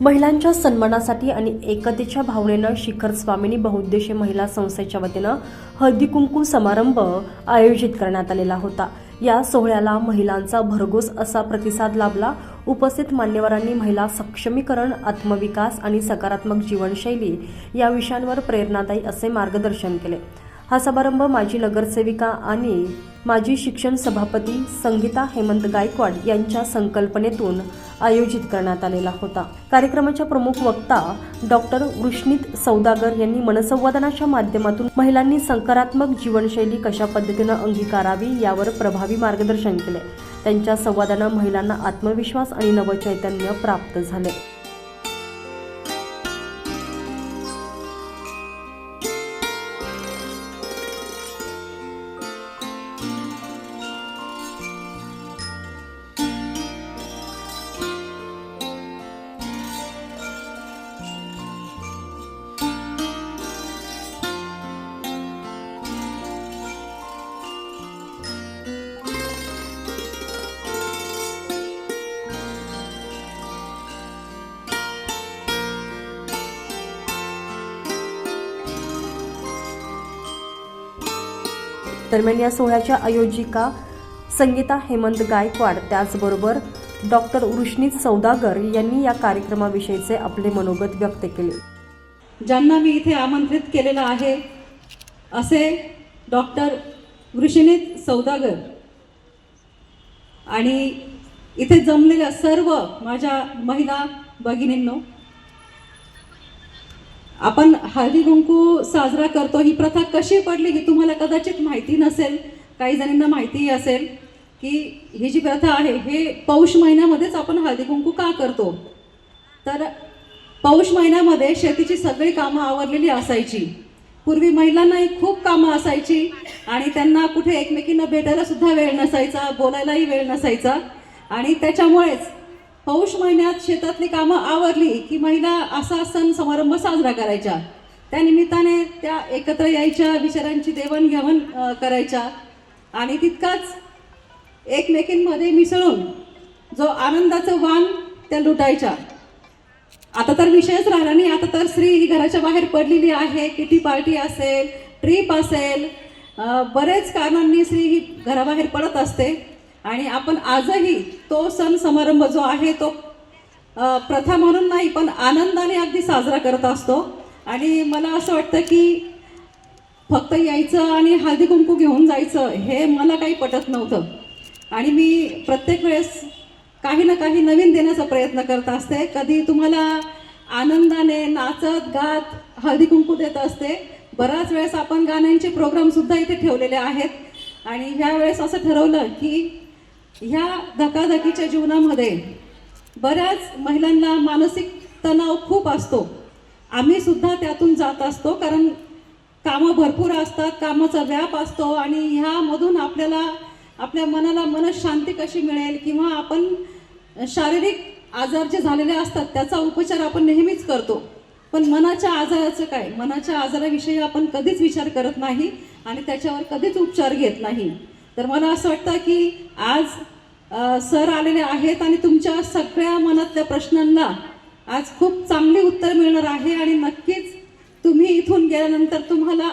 महिलांच्या सन्मानासाठी आणि एकतेच्या भावनेनं शिखर स्वामिनी बहुउद्देशीय महिला संस्थेच्या वतीनं हळदी कुंकू समारंभ आयोजित करण्यात आलेला होता. या सोहळ्याला महिलांचा भरघोस असा प्रतिसाद लाभला. उपस्थित मान्यवरांनी महिला सक्षमीकरण आत्मविकास आणि सकारात्मक जीवनशैली या विषयांवर प्रेरणादायी असे मार्गदर्शन केले. हा समारंभ माजी नगरसेविका आणि माजी शिक्षण सभापती संगीता हेमंत गायकवाड यांच्या संकल्पनेतून आयोजित करण्यात आलेला होता. कार्यक्रमाच्या प्रमुख वक्ता डॉक्टर वृष्णित सौदागर यांनी मनसंवादनाच्या माध्यमातून महिलांनी सकारात्मक जीवनशैली कशा पद्धतीनं अंगीकारावी यावर प्रभावी मार्गदर्शन केले. त्यांच्या संवादानं महिलांना आत्मविश्वास आणि नवचैतन्य प्राप्त झाले. दरम्यान या सोहळ्याच्या आयोजिका संगीता हेमंत गायकवाड त्याचबरोबर डॉक्टर वृष्णित सौदागर यांनी या कार्यक्रमाविषयीचे आपले मनोगत व्यक्त केले. ज्यांना मी इथे आमंत्रित केलेलं आहे असे डॉक्टर वृषिनीत सौदागर आणि इथे जमलेल्या सर्व माझ्या महिला भगिनींनो आपण हळदी कुंकू साजरा करतो. ही प्रथा कशी पडली ही तुम्हाला कदाचित माहिती नसेल. काही जणींना माहितीही असेल की ही जी प्रथा आहे हे पौष महिन्यामध्येच आपण हळदी कुंकू का करतो? तर पौष महिन्यामध्ये शेतीची सगळी कामं आवरलेली असायची. पूर्वी महिलांनाही खूप कामं असायची आणि त्यांना कुठे एकमेकींना भेटायला सुद्धा वेळ नसायचा बोलायलाही वेळ नसायचा. आणि त्याच्यामुळेच पौष महिन्यात शेतातली कामं आवरली की महिला असा सण समारंभ साजरा करायच्या. त्या निमित्ताने त्या एकत्र यायच्या विचारांची देवणघेवण करायच्या. आणि तितकाच एकमेकींमध्ये मिसळून जो आनंदाचं वाण त्या लुटायच्या. आता तर विषयच राहिला नाही. आता तर स्त्री ही घराच्या बाहेर पडलेली आहे किटी पार्टी असेल ट्रीप असेल बरेच कारणांनी स्त्री ही घराबाहेर पडत असते. आणि आपण आजही तो सण समारंभ जो आहे तो प्रथा म्हणून नाही पण आनंदाने अगदी साजरा करत असतो. आणि मला असं वाटतं की फक्त यायचं आणि हळदी कुंकू घेऊन जायचं हे मला काही पटत नव्हतं. आणि मी प्रत्येक वेळेस काही ना काही नवीन देण्याचा प्रयत्न करत असते. कधी तुम्हाला आनंदाने नाचत गात हळदी कुंकू देत असते. बऱ्याच वेळेस आपण गाण्यांचे प्रोग्रामसुद्धा इथे ठेवलेले आहेत. आणि ह्या वेळेस असं ठरवलं की ह्या धकाधकीच्या जीवनामध्ये बऱ्याच महिलांना मानसिक तणाव खूप असतो. आम्ही सुद्धा त्यातून जात असतो कारण कामं भरपूर असतात कामाचा व्याप असतो आणि ह्यामधून आपल्याला आपल्या मनाला मनशांती कशी मिळेल किंवा आपण शारीरिक आजार जे झालेले असतात त्याचा उपचार आपण नेहमीच करतो. पण मनाच्या आजाराचं काय? मनाच्या आजाराविषयी आपण कधीच विचार करत नाही आणि त्याच्यावर कधीच उपचार घेत नाही. तर मला असं वाटतं की आज सर आलेले आहेत आणि तुमच्या सगळ्या मनातल्या प्रश्नांना आज खूप चांगली उत्तर मिळणार आहे आणि नक्कीच तुम्ही इथून गेल्यानंतर तुम्हाला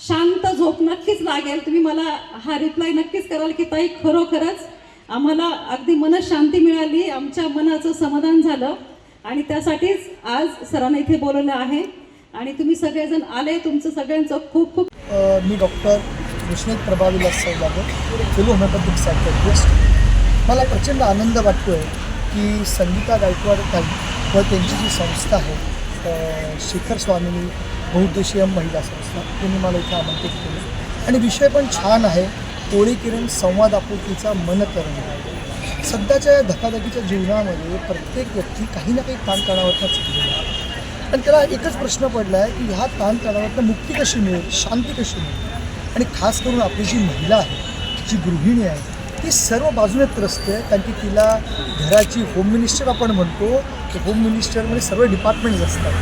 शांत झोप नक्कीच लागेल. तुम्ही मला हा रिप्लाय नक्कीच कराल की ताई खरोखरच आम्हाला अगदी मनशांती शांती मिळाली. आमच्या मनाचं समाधान झालं आणि त्यासाठीच आज सरांना इथे बोलवलं आहे. आणि तुम्ही सगळेजण आले. तुमचं सगळ्यांचं खूप खूप मी डॉक्टर विष्णू प्रभावी सौदागर फेलो होमिओपॅथिक सायकॅट्रिस्ट मला प्रचंड आनंद वाटतो आहे की संगीता गायकवाड ताई व त्यांची जी संस्था आहे शिखर स्वामिनी बहुद्देशीय महिला संस्था त्यांनी मला इथे आमंत्रित केलं. आणि विषय पण छान आहे कोळी किरण संवाद आपुलकीचा मन करणं. सध्याच्या या धकाधकीच्या जीवनामध्ये प्रत्येक व्यक्ती काही ना काही ताणतणावातनं चुकलेला आहे. आणि त्याला एकच प्रश्न पडला आहे की ह्या ताणतणावातनं मुक्ती कशी मिळेल शांती कशी मिळेल? आणि खास करून आपली जी महिला आहे जी गृहिणी आहे ती सर्व बाजूने त्रस्त आहे कारण की तिला घराची होम मिनिस्टर आपण म्हणतो की होम मिनिस्टरमध्ये सर्व डिपार्टमेंट्स असतात.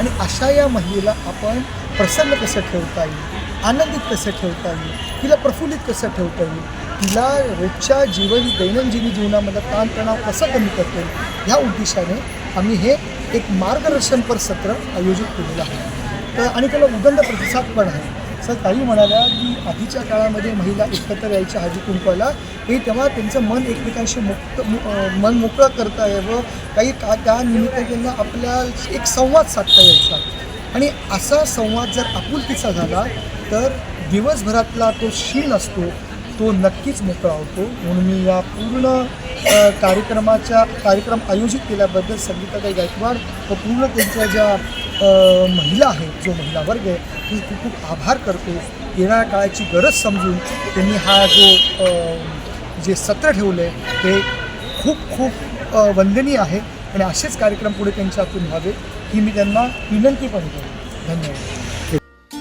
आणि अशा या महिलेला आपण प्रसन्न कसं ठेवता येईल आनंदित कसं ठेवता येईल तिला प्रफुल्लित कसं ठेवता येईल तिला रोजच्या जीवन दैनंदिनी जीवनामध्ये ताणतणाव कसा कमी करता येईल ह्या उद्देशाने आम्ही हे एक मार्गदर्शनपर सत्र आयोजित केलेलं आहे. तर आणि त्याला उदंड प्रतिसाद पण आहे. सर ताई म्हणाल्या की आधीच्या काळामध्ये महिला एकत्र यायच्या हळदी कुंकवाला. हे तेव्हा त्यांचं मन एकमेकांशी मुक्त मु- मन मोकळं करता यावं. काही का त्या निमित्त त्यांना आपल्या एक संवाद साधता यायचा. आणि असा संवाद जर आपुलकीचा झाला तर दिवसभरातला तो शीण असतो. तो नक्कीच मोकळा होतो. म्हणून मी या पूर्ण कार्यक्रमाच्या कार्यक्रम आयोजित केल्याबद्दल संगीताताई गायकवाड व पूर्ण त्यांच्या ज्या महिला आहेत जो महिला वर्ग आहे ती खूप खूप आभार करतो. येणाऱ्या काळाची गरज समजून त्यांनी हा जो जे सत्र ठेवलं आहे ते खूप खूप वंदनीय आहे. आणि असेच कार्यक्रम पुढे त्यांच्या हातून व्हावे ही मी त्यांना विनंती पण करतो. धन्यवाद.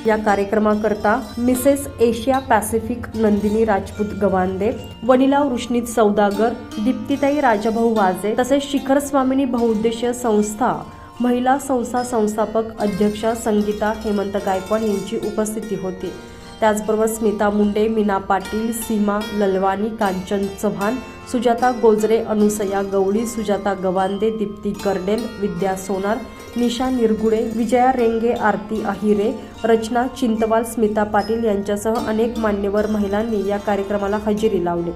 या कार्यक्रमाकरता Mrs Asia Pacific Nandini Rajput Gawande Vanila Vrishnit Saudagar दीप्तिताई Rajabhau Waje तसेच शिखर स्वामिनी बहुउद्देशीय संस्था महिला संस्था संस्थापक अध्यक्षा संगीता हेमंत गायकवाड यांची उपस्थिती होती. त्याचबरोबर स्मिता मुंडे मीना पाटील सीमा ललवानी कांचन चव्हाण सुजाता गोजरे अनुसया गवळी सुजाता गवांदे दीप्ती गर्डेल विद्या सोनार निशा निरगुडे विजया रेंगे आरती अहिरे रचना चिंतवाल स्मिता पाटील यांच्यासह अनेक मान्यवर महिलांनी या कार्यक्रमाला हजेरी लावली.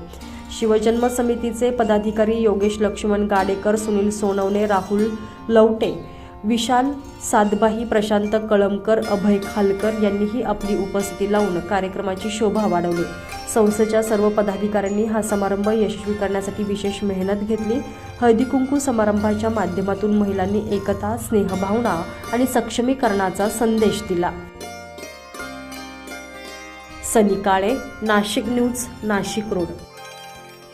शिवजन्म समितीचे पदाधिकारी योगेश लक्ष्मण गाडेकर सुनील सोनवणे राहुल लवटे विशाल सातबाही प्रशांत कळमकर अभय खालकर यांनीही आपली उपस्थिती लावून कार्यक्रमाची शोभा वाढवली. संस्थेच्या सर्व पदाधिकाऱ्यांनी हा समारंभ यशस्वी करण्यासाठी विशेष मेहनत घेतली. हळदी कुंकू समारंभाच्या माध्यमातून महिलांनी एकता स्नेहभावना आणि सक्षमीकरणाचा संदेश दिला. Sunny Kale Nashik news Nashik road.